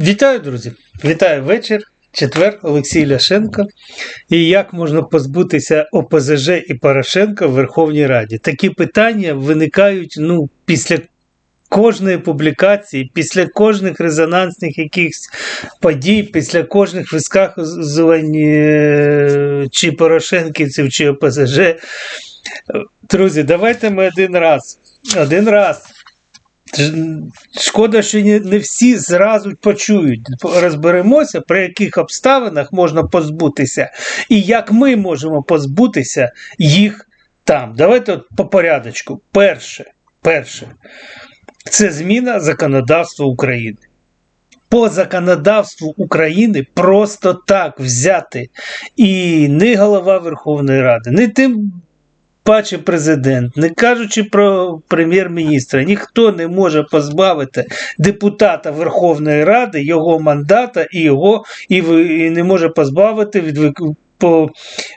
Вітаю, друзі! Вітаю вечір. Четвер, Олексій Ляшенко. І як можна позбутися ОПЗЖ і Порошенка в Верховній Раді? Такі питання виникають ну, після кожної публікації, після кожних резонансних якихось подій, після кожних висказувань е, чи Порошенківців, чи ОПЗЖ. Друзі, давайте ми один раз. Один раз. Шкода, що не всі зразу почують. Розберемося, при яких обставинах можна позбутися, і як ми можемо позбутися їх там. Давайте от по порядочку. Перше, перше це зміна законодавства України. По законодавству України просто так взяти і не голова Верховної Ради, не тим паче президент, не кажучи про прем'єр-міністра, ніхто не може позбавити депутата Верховної Ради його мандата і його і, і не може позбавити від по,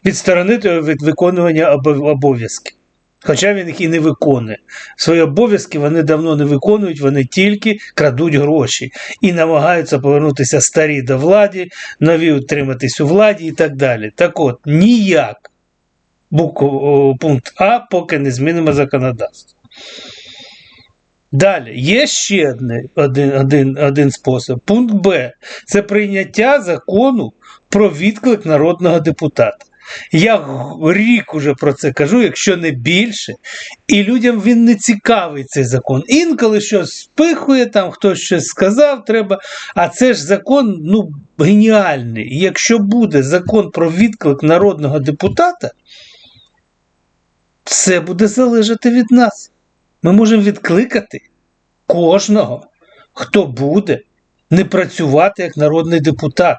відсторонити від виконування обов'язків. Хоча він їх і не виконує. Свої обов'язки вони давно не виконують, вони тільки крадуть гроші і намагаються повернутися старі до влади, нові утриматись у владі і так далі. Так от, ніяк букву пункт А, поки не змінимо законодавство. Далі, є ще одне, один, один, один спосіб. Пункт Б це прийняття закону про відклик народного депутата. Я рік уже про це кажу, якщо не більше, і людям він не цікавий цей закон. Інколи щось спихує, там хтось щось сказав, треба. А це ж закон ну, геніальний. Якщо буде закон про відклик народного депутата, все буде залежати від нас. Ми можемо відкликати кожного, хто буде не працювати як народний депутат,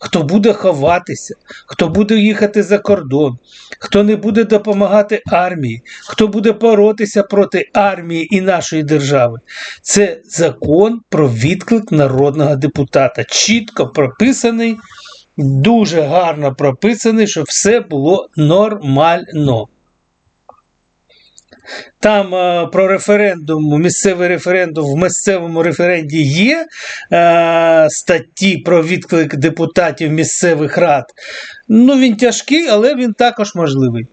хто буде ховатися, хто буде їхати за кордон, хто не буде допомагати армії, хто буде боротися проти армії і нашої держави. Це закон про відклик народного депутата. Чітко прописаний, дуже гарно прописаний, щоб все було нормально. Там е, про референдум, місцевий референдум в місцевому референді є е, статті про відклик депутатів місцевих рад. Ну, він тяжкий, але він також можливий.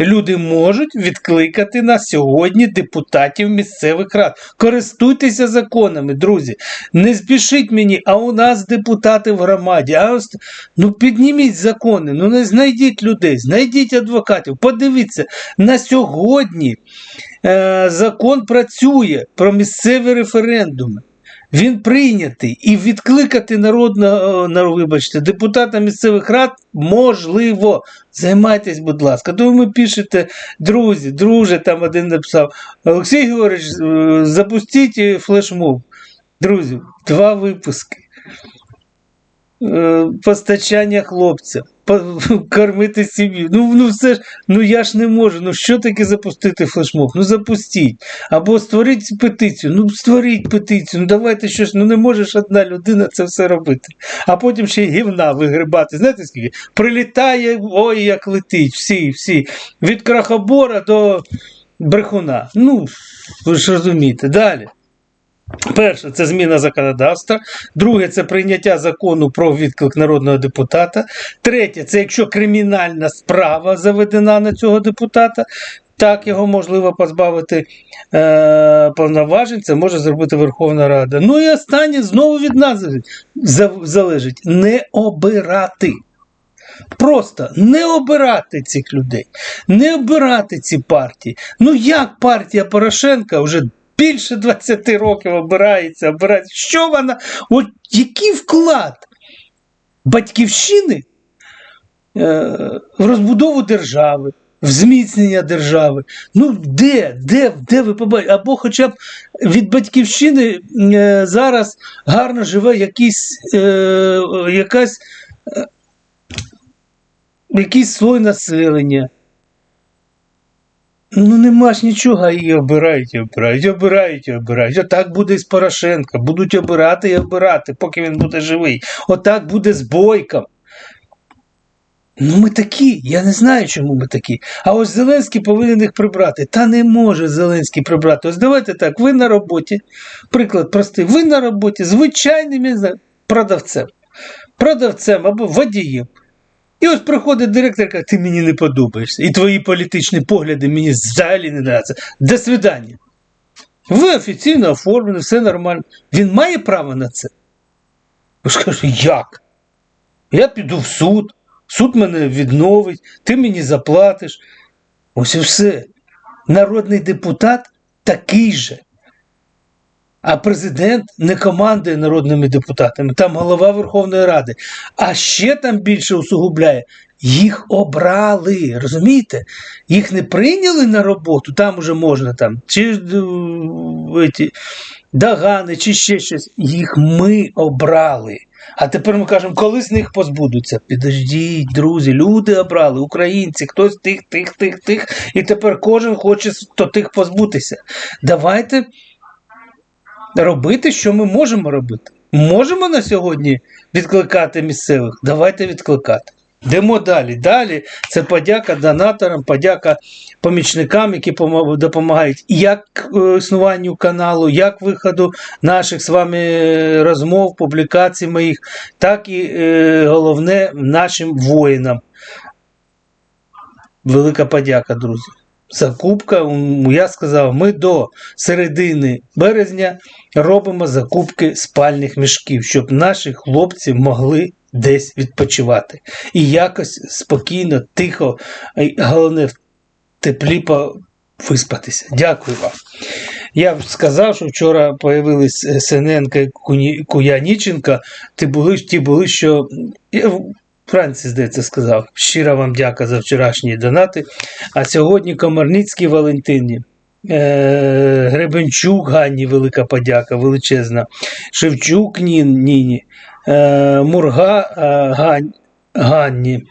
Люди можуть відкликати на сьогодні депутатів місцевих рад. Користуйтеся законами, друзі. Не спішіть мені, а у нас депутати в громаді. А ось, ну підніміть закони, ну не знайдіть людей, знайдіть адвокатів. Подивіться, на сьогодні е, закон працює про місцеві референдуми. Він прийнятий і відкликати народного, на, вибачте, депутата місцевих рад можливо. Займайтесь, будь ласка. То ви пишете, друзі, друже, там один написав. Олексій Георгійович, е, запустіть флешмоб. Друзі, два випуски. Е, Постачання хлопця, по- кормити сім'ю. Ну, ну все ж, ну я ж не можу. Ну що таке запустити флешмоб? Ну запустіть. Або створіть петицію. Ну створіть петицію. Ну давайте щось. Ну не можеш одна людина це все робити. А потім ще й гівна вигрибати. Знаєте скільки? Прилітає, ой, як летить. Всі, всі. Від крахобора до брехуна. Ну, ви ж розумієте. Далі. Перше, це зміна законодавства. Друге, це прийняття закону про відклик народного депутата. Третє, це якщо кримінальна справа заведена на цього депутата. Так, його можливо позбавити е, повноважень, це може зробити Верховна Рада. Ну і останнє знову від нас залежить. Не обирати. Просто не обирати цих людей, не обирати ці партії. Ну як партія Порошенка вже більше 20 років обирається, обирається. Що вона? От який вклад батьківщини е, в розбудову держави, в зміцнення держави? Ну де, де, де ви побачите? Або хоча б від батьківщини е, зараз гарно живе якийсь, е, якась якийсь слой населення. Ну нема ж нічого, її обирають і обирають, обирають і обирають. Отак буде і з Порошенка. Будуть обирати і обирати, поки він буде живий. Отак буде з Бойком. Ну, ми такі, я не знаю, чому ми такі. А ось Зеленський повинен їх прибрати. Та не може Зеленський прибрати. Ось давайте так, ви на роботі. Приклад простий, ви на роботі звичайним продавцем. Продавцем або водієм. І ось приходить директор каже, ти мені не подобаєшся. І твої політичні погляди мені взагалі не нравляться. До свидання. Ви офіційно оформлені, все нормально. Він має право на це? Ви кажете, як? Я піду в суд, суд мене відновить, ти мені заплатиш. Ось і все. Народний депутат такий же. А президент не командує народними депутатами, там голова Верховної Ради. А ще там більше усугубляє. Їх обрали, розумієте? Їх не прийняли на роботу, там уже можна там, чи е, ті, догани, чи ще щось. Їх ми обрали. А тепер ми кажемо, коли з них позбудуться. Підождіть, друзі, люди обрали, українці, хтось тих, тих, тих, тих. І тепер кожен хоче то тих позбутися. Давайте робити, що ми можемо робити. Можемо на сьогодні відкликати місцевих? Давайте відкликати. Йдемо далі. Далі це подяка донаторам, подяка помічникам, які допомагають як е, існуванню каналу, як виходу наших з вами е, розмов, публікацій моїх, так і е, головне нашим воїнам. Велика подяка, друзі. Закупка, я сказав, ми до середини березня робимо закупки спальних мішків, щоб наші хлопці могли десь відпочивати. І якось спокійно, тихо, головне в теплі виспатися. Дякую вам. Я сказав, що вчора появились Синенка і Куяніченка. Ті були, ті були, що в здається, сказав. Щира вам дяка за вчорашні донати. А сьогодні Комарницький Валентині. Е, Гребенчук Ганні, велика подяка, величезна. Шевчук Нін, Ніні, е, Мурга е, Гань, Ганні.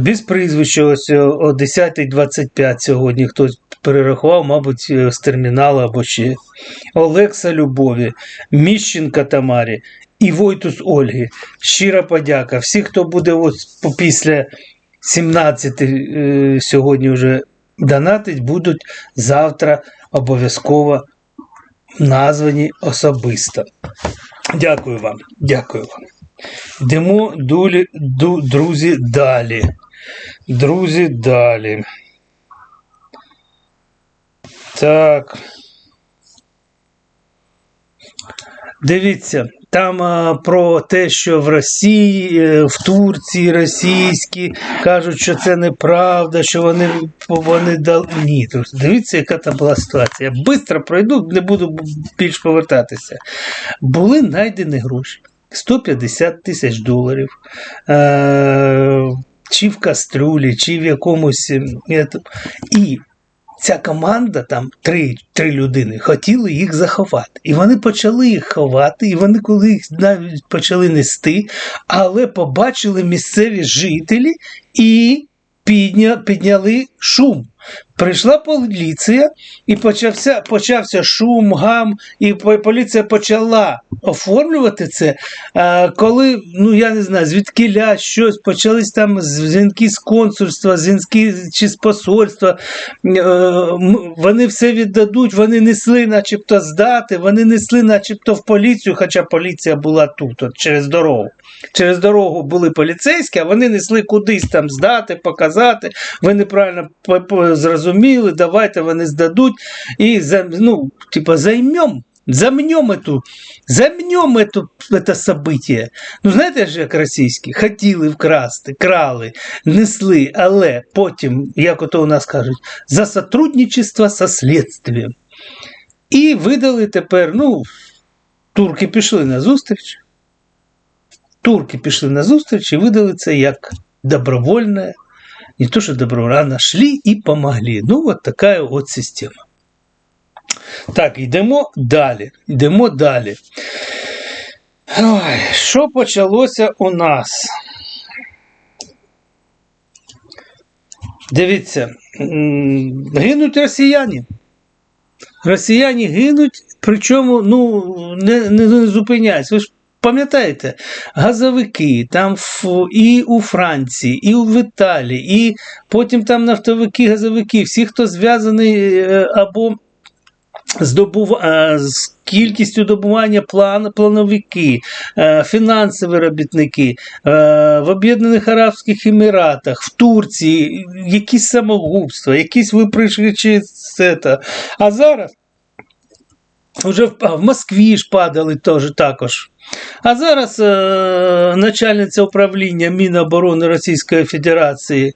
Без прізвища ось о о 10.25 сьогодні хтось перерахував, мабуть, з терміналу або ще. Олекса Любові, Міщенка Тамарі і Войтус Ольги. Щира подяка. Всі, хто буде ось після 17 е, сьогодні вже донатить, будуть завтра обов'язково названі особисто. Дякую вам. Дякую вам. Йдемо, дулі, ду, друзі, далі. Друзі, далі. Так. Дивіться, там а, про те, що в Росії, е, в Турції російські кажуть, що це неправда, що вони, вони дали. Ні, дивіться, яка там була ситуація. Я швидко пройду, не буду більш повертатися. Були знайдені гроші. 150 тисяч доларів. Е- чи в кастрюлі, чи в якомусь. е, І ця команда, там три, три людини, хотіли їх заховати. І вони почали їх ховати, і вони, коли їх навіть почали нести, але побачили місцеві жителі і підня, підняли шум. Прийшла поліція, і почався, почався шум, гам, і поліція почала оформлювати це. А, коли, ну я не знаю, звідкиля щось, почались там дзвінки з консульства, дзвінки чи з посольства. Е, Вони все віддадуть, вони несли, начебто, здати, вони несли, начебто, в поліцію, хоча поліція була тут, от, через дорогу. Через дорогу були поліцейські, а вони несли кудись там здати, показати. Ви неправильно зрозуміли, давайте вони здадуть і за- ну, типа, займем. Замнем эту, замнем эту, это событие. Ну, знаєте ж, як російські, хотіли вкрасти, крали, несли, але потім, як ото у нас кажуть, за сотрудничество со слідством. І видали тепер, ну, турки пішли на зустріч. Турки пішли на зустріч і видали це як добровольне, не то, що добровольне, а нашли і помогли. Ну, от така от система. Так, йдемо далі. Йдемо далі. Ой, що почалося у нас? Дивіться, гинуть росіяни. Росіяни гинуть, причому ну, не, не, не зупиняються. Ви ж Пам'ятаєте, газовики там і у Франції, і в Італії, і потім там нафтовики, газовики, всі, хто зв'язаний е, або здобув, е, з кількістю добування план, плановики, е, фінансові робітники в Об'єднаних Арабських Еміратах, в Турції, якісь самогубства, якісь випришичі це. А зараз. Уже в, Москві ж падали теж також. А зараз е, начальниця управління Міноборони Російської Федерації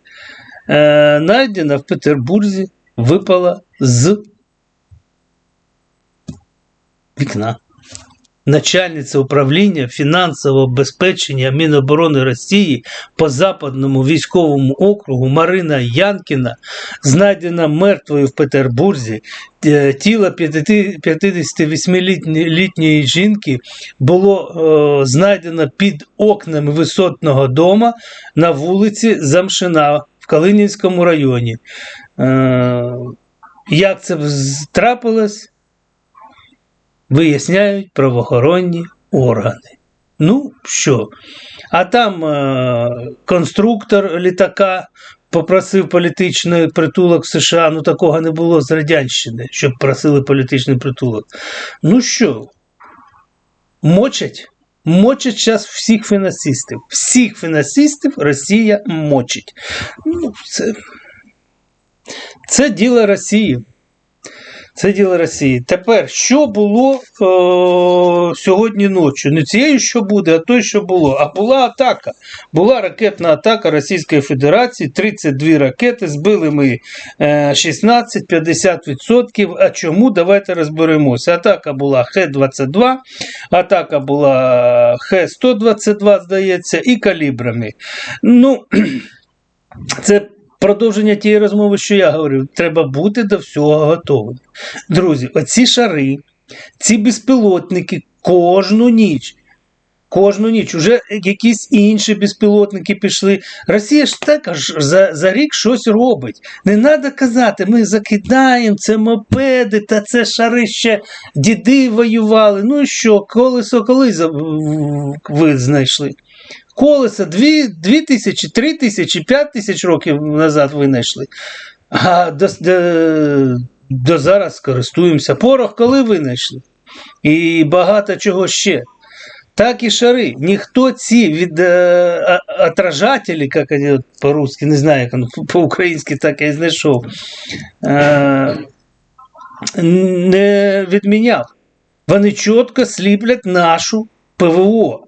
е, Найдена в Петербурзі випала з вікна. Начальниця управління фінансового обезпечення Міноборони Росії по Западному військовому округу Марина Янкіна знайдена мертвою в Петербурзі. Е, Тіло 58-літньої жінки було е, знайдено під окнами висотного дома на вулиці Замшина в Калинівському районі. Е, як це трапилось? Виясняють правоохоронні органи. Ну що? А там е, конструктор літака попросив політичний притулок в США. Ну такого не було з Радянщини, щоб просили політичний притулок. Ну що? Мочать? Мочать зараз всіх фінансистів. Всіх фінансистів Росія мочить. Ну, це, це діло Росії. Це діло Росії. Тепер, що було о, сьогодні ночі? Не цією, що буде, а той, що було. А була атака. Була ракетна атака Російської Федерації, 32 ракети, збили ми е, 16-50%. А чому? Давайте розберемося. Атака була Х-22, атака була Х-122, здається, і калібрами. Ну, це продовження тієї розмови, що я говорив, треба бути до всього готовим. Друзі, оці шари, ці безпілотники кожну ніч. Кожну ніч уже якісь інші безпілотники пішли. Росія ж також за, за рік щось робить. Не треба казати, ми закидаємо це мопеди, та це шари ще діди воювали. Ну і що, колесо коли ви знайшли? Колеса 2, 2 тисячі, 3 тисячі, 5 тисяч років назад винайшли. А до, до, до зараз користуємося. Порох коли винайшли? І багато чого ще. Так і шари. Ніхто ці від е, а- отражателі, як по-русски, не знаю, як по-українськи так я і знайшов, е, не відміняв. Вони чітко сліплять нашу ПВО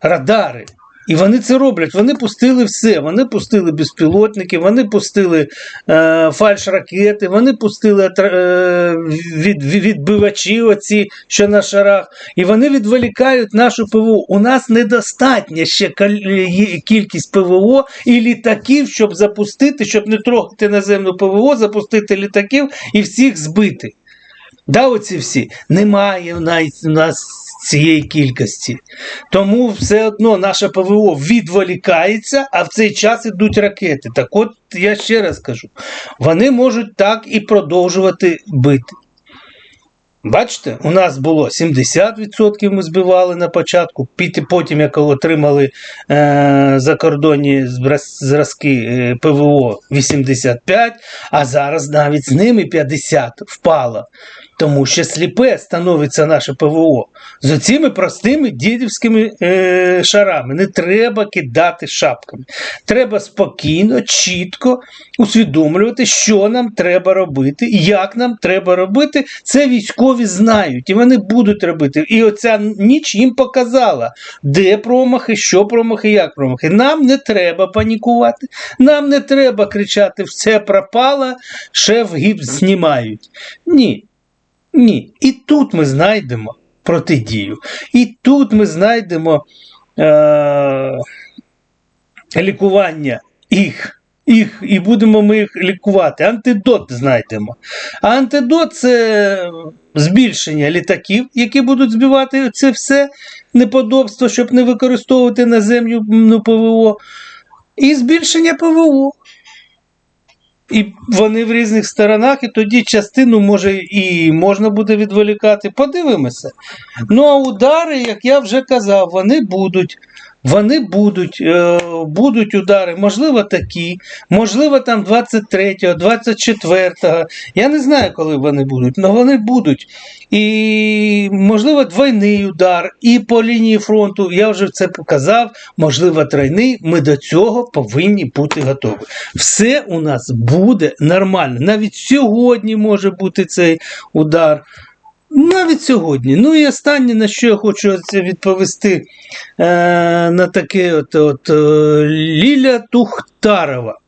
радари. І вони це роблять. Вони пустили все. Вони пустили безпілотники, вони пустили е, фальш-ракети, вони пустили е, від, від, відбивачі, оці, що на шарах, і вони відволікають нашу ПВО. У нас недостатня ще кількість ПВО і літаків, щоб запустити, щоб не трогати наземну ПВО, запустити літаків і всіх збити. Да, оці всі. Немає в нас цієї кількості. Тому все одно наше ПВО відволікається, а в цей час ідуть ракети. Так от я ще раз кажу: вони можуть так і продовжувати бити. Бачите, у нас було 70% ми збивали на початку, потім, як отримали е, закордонні зразки е, ПВО 85, а зараз навіть з ними 50 впало. Тому що сліпе становиться наше ПВО з оціми простими дідівськими е, шарами. Не треба кидати шапками. Треба спокійно, чітко усвідомлювати, що нам треба робити, як нам треба робити. Це військові знають, і вони будуть робити. І оця ніч їм показала, де промахи, що промахи, як промахи. Нам не треба панікувати, нам не треба кричати: все пропало, шеф гіпс знімають. Ні. Ні. І тут ми знайдемо протидію. І тут ми знайдемо е- лікування їх. Їх, і будемо ми їх лікувати. Антидот знайдемо. А антидот це збільшення літаків, які будуть збивати це все неподобство, щоб не використовувати наземну ну, ПВО. І збільшення ПВО. І вони в різних сторонах, і тоді частину може і можна буде відволікати. Подивимося. Ну а удари, як я вже казав, вони будуть. Вони будуть, е, будуть удари, можливо, такі, можливо, там 23-го, 24-го. Я не знаю, коли вони будуть, але вони будуть. І, можливо, двойний удар, і по лінії фронту, я вже це показав, можливо, тройний. Ми до цього повинні бути готові. Все у нас буде нормально. Навіть сьогодні може бути цей удар. Навіть сьогодні. Ну і останнє, на що я хочу відповісти е, на таке от, от е, Ліля Тухтарова.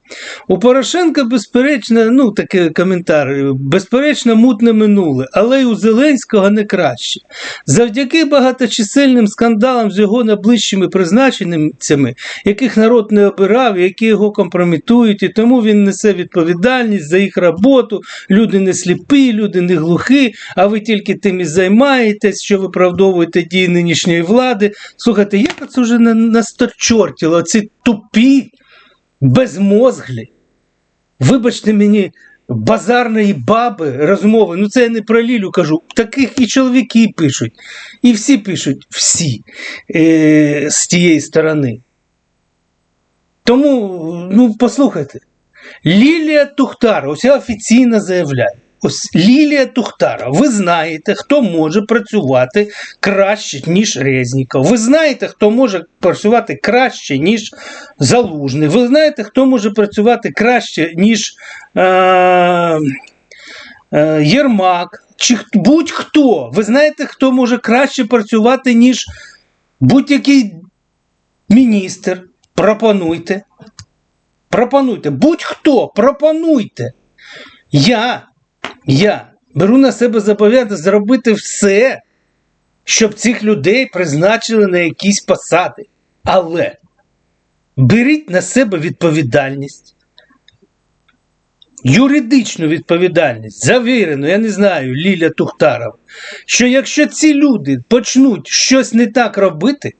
У Порошенка, безперечно, ну такий коментар, безперечно, мутне минуле, але й у Зеленського не краще. Завдяки багаточисельним скандалам з його найближчими призначенцями, яких народ не обирав, які його компрометують, і тому він несе відповідальність за їх роботу. Люди не сліпі, люди не глухі, а ви тільки тим і займаєтесь, що виправдовуєте дії нинішньої влади. Слухайте, як це вже на- насточортіло, ці тупі безмозглі, вибачте мені, базарної баби розмови. Ну це я не про Лілю кажу. Таких і чоловіки пишуть, і всі пишуть, всі е, з тієї сторони. Тому, ну, послухайте, Лілія Тухтар, ось я офіційно заявляю. Ось Лілія Тухтара, ви знаєте, хто може працювати краще, ніж Резніков. Ви знаєте, хто може працювати краще, ніж Залужний. Ви знаєте, хто може працювати краще, ніж е, е, Єрмак. Чи будь-хто. Ви знаєте, хто може краще працювати, ніж будь-який міністр. Пропонуйте. Пропонуйте. Будь-хто, пропонуйте. Я, я беру на себе зобов'язання зробити все, щоб цих людей призначили на якісь посади. Але беріть на себе відповідальність, юридичну відповідальність, завірену, я не знаю, Ліля Тухтарова, що якщо ці люди почнуть щось не так робити,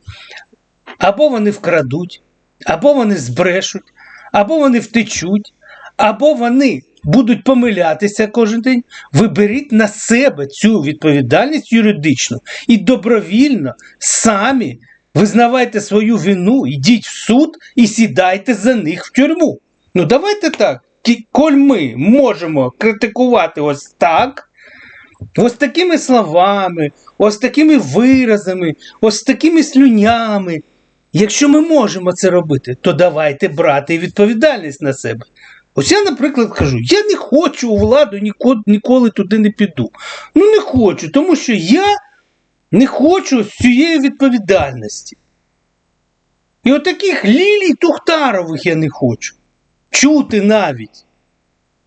або вони вкрадуть, або вони збрешуть, або вони втечуть, або вони будуть помилятися кожен день, ви беріть на себе цю відповідальність юридичну і добровільно самі визнавайте свою вину, йдіть в суд і сідайте за них в тюрму. Ну давайте так. Коль ми можемо критикувати ось так, ось такими словами, ось такими виразами, ось такими слюнями. Якщо ми можемо це робити, то давайте брати відповідальність на себе. Ось я, наприклад, кажу, я не хочу у владу ніколи, ніколи туди не піду. Ну не хочу, тому що я не хочу цієї відповідальності. І от лілій Тухтарових я не хочу. Чути навіть.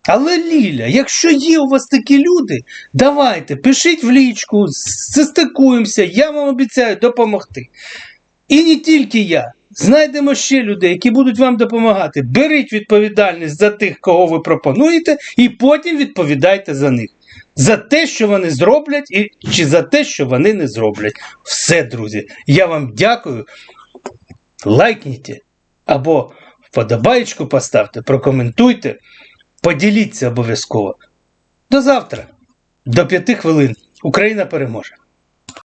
Але Ліля, якщо є у вас такі люди, давайте, пишіть в лічку, застикуємося, я вам обіцяю допомогти. І не тільки я. Знайдемо ще людей, які будуть вам допомагати. Беріть відповідальність за тих, кого ви пропонуєте, і потім відповідайте за них. За те, що вони зроблять, і, чи за те, що вони не зроблять. Все, друзі. Я вам дякую. Лайкніть або вподобаєчку поставте, прокоментуйте, поділіться обов'язково. До завтра, до п'яти хвилин. Україна переможе.